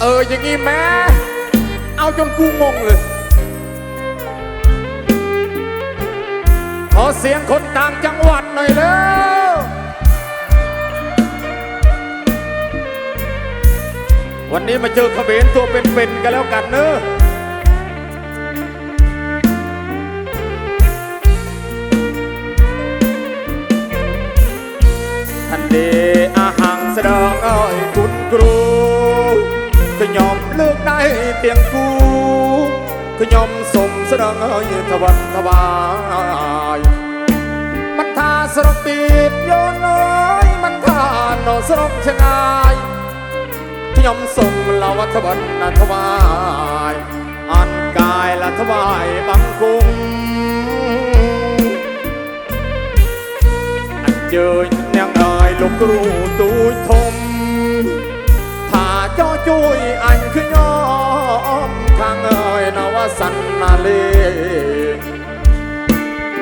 เอออย่างงี้แม่เอาจนกูงงเลย ขอเสียงคนต่างจังหวัดหน่อยเร็ววันนี้มาเจอเขมรตัวเป็นๆกันแล้วกันเนอะ ស្ដងអើយគុណគ្រូខ្ញុំលើកដៃទៀងគូខ្ញុំសូមស្ដងអើយថ្វាត់ថ្វាយមិនថាស្រុកពីតយោណយមិនថានៅស្រុកឆ្ងាយខ្ញុំសូមឡវថ្វាត់ថ្វាយអនកាយលថ្វាយបង្គំអញ្ជើញ នាងអើយលោកគ្រូទូចធំថាចោជួយអញខ្ញុំខាងអើយនវសន្នាលេ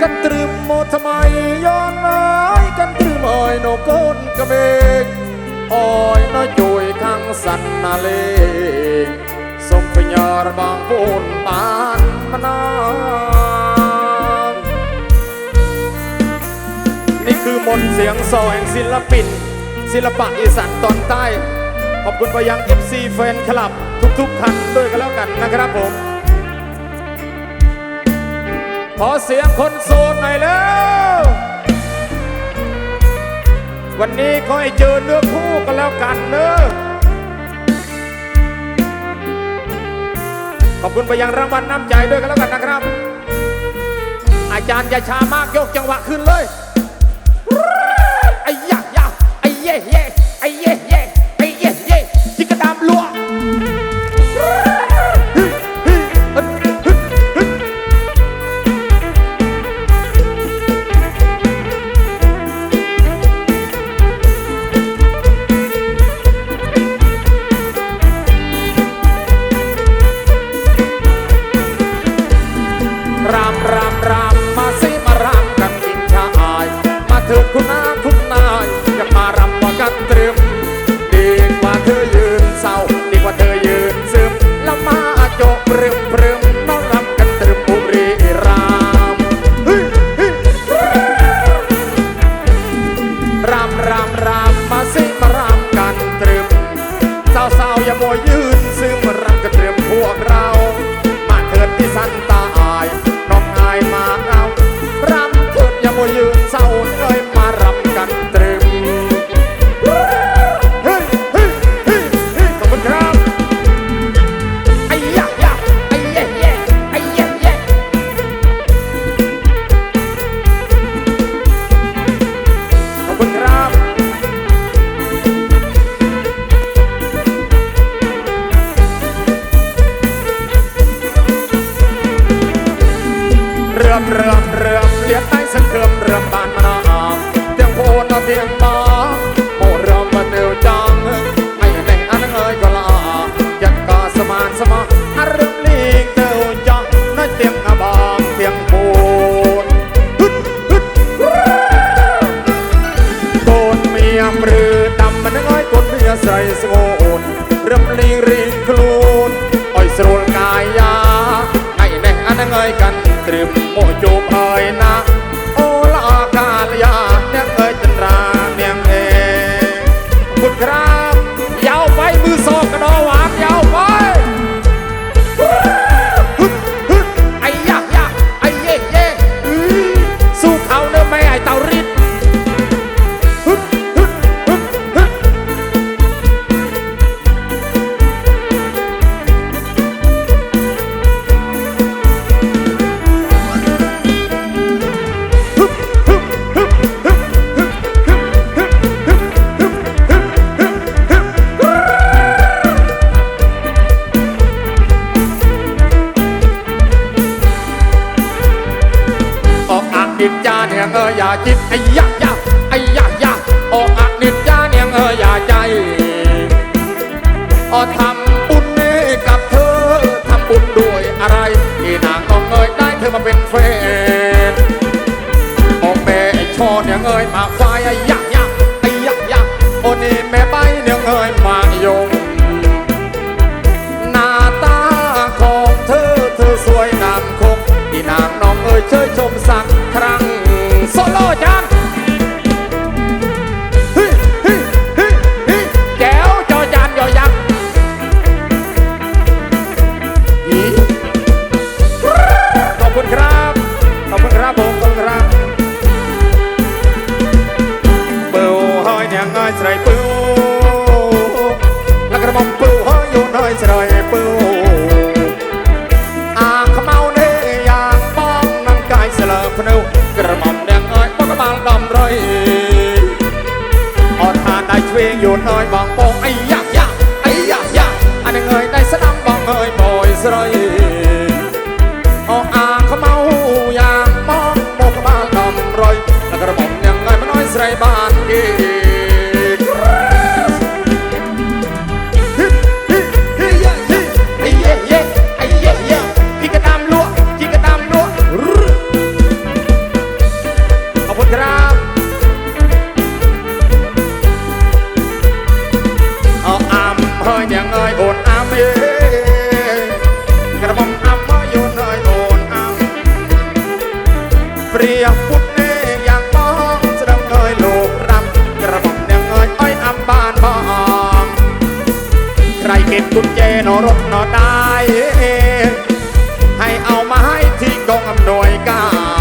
កាន់ត្រឹមមកថ្មីយន់អើយកាន់ត្រឹមអើយនៅកូនក្មេងអើយនៅជួយខាងសន្នាលេសុំពញ្ញារបស់ពូនបានម្ដង มนเสียงซแห่งศิลปิน ศิลปะอีสานตอนใต้ ขอบคุณไปยัง FC แฟนคลับ ทุกๆท่านด้วยกันแล้วกันนะครับผม ขอเสียงคนโสดหน่อยแล้ว วันนี้ขอให้เจอเนื้อคู่กันแล้วกันเนอะขอบคุณไปยังรางวัลน้ำใจด้วยกันแล้วกันนะครับ อาจารย์ยาชามากยกจังหวะขึ้นเลย yeah, yeah, yeah. រំលងរីងខ្លួនឲ្យស្រួលកាយាថ្ងៃនេះអានឹងហើយកាន់ត្រឹមមកជោគអើយណា talk. ដំរុយអត់ថាដៃឆ្វេងយូនអើយបងបង mañana.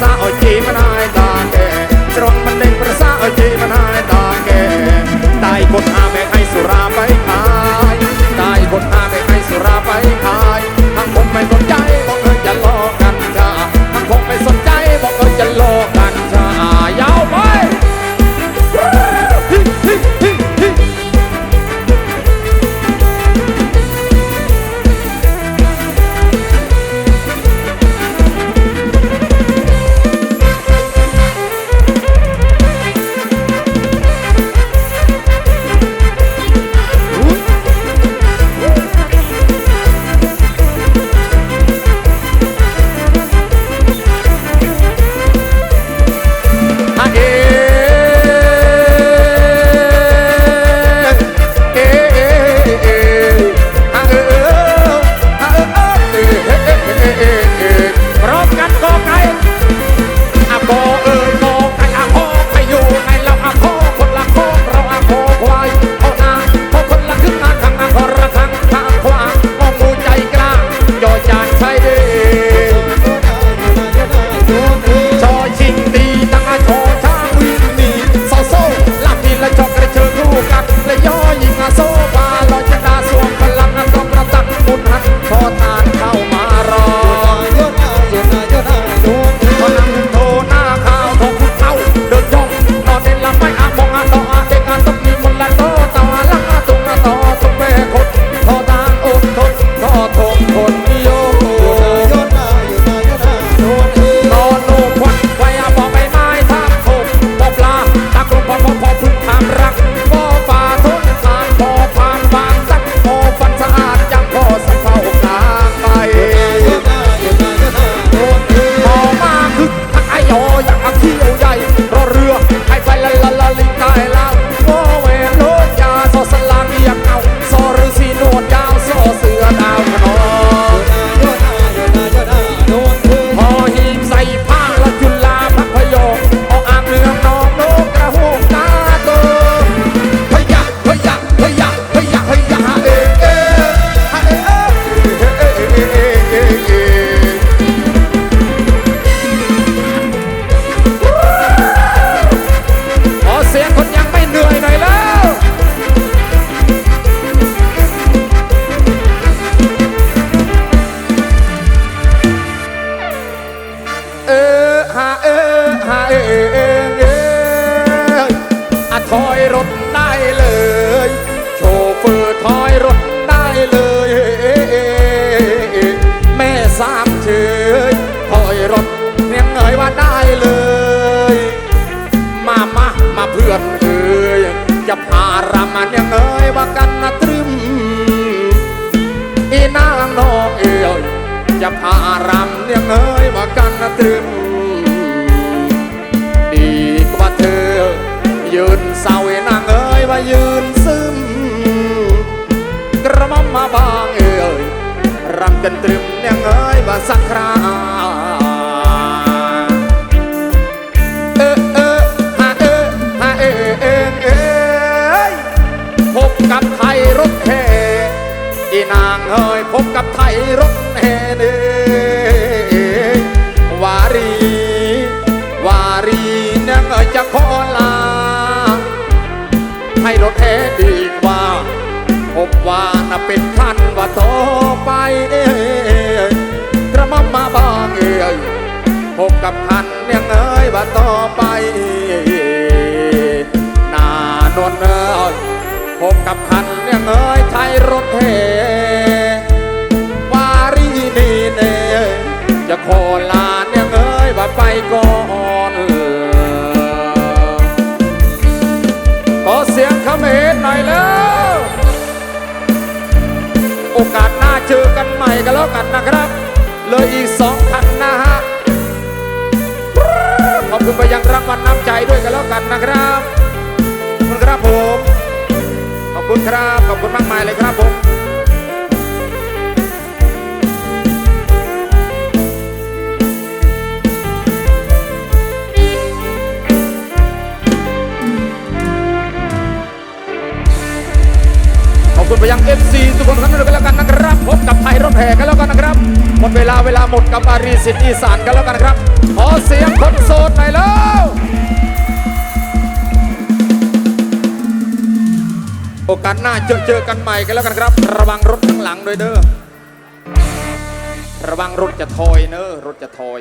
សាអោយជីមិនហើយ หม่อมมาบางเอ๋ยรำกันตรึมเนี่ยเงยว่าสักครา เออเออฮาเออฮาเออเออเอยพบกับไทยรถแห่อีนางเอ้ยพบกับไทยรถ ว่าน่ะเป็นท่านว่าต่อไปเอ้ยกระม่อมมาบางเอ้ยพบกับท่านเนี่ยเงยว่าต่อไปนานวลเอ้ยพบกับท่านเนี่ยเงยไทยรถเฮวารีนี่เน่จะขอลาเนี่ยเงยว่าไปก่อนขอเสียงเขมรหน่อยแล้ว เจอกันใหม่กันแล้วกันนะครับ เลยอีกสองพันนะฮะขอบคุณไปยังรางวัลน้ำใจด้วยกันแล้วกันนะครับขอบคุณครับผม ขอบคุณครับ ขอบคุณมากมายเลยครับผม ไปยัง FC ทุกคนกันด้วยกันแล้วกันนะครับพบกับไทยรถแห่กันแล้วกันนะครับ หมดเวลาเวลาหมดกับอารีสิทธิ์อีสานกันแล้วกันนะครับ ขอเสียงคนโสดหน่อยแล้วโอกาสหน้าเจอเจอกันใหม่กันแล้วกันครับ ระวังรถข้างหลังด้วยเด้อระวังรถจะถอยเนอะรถจะถอย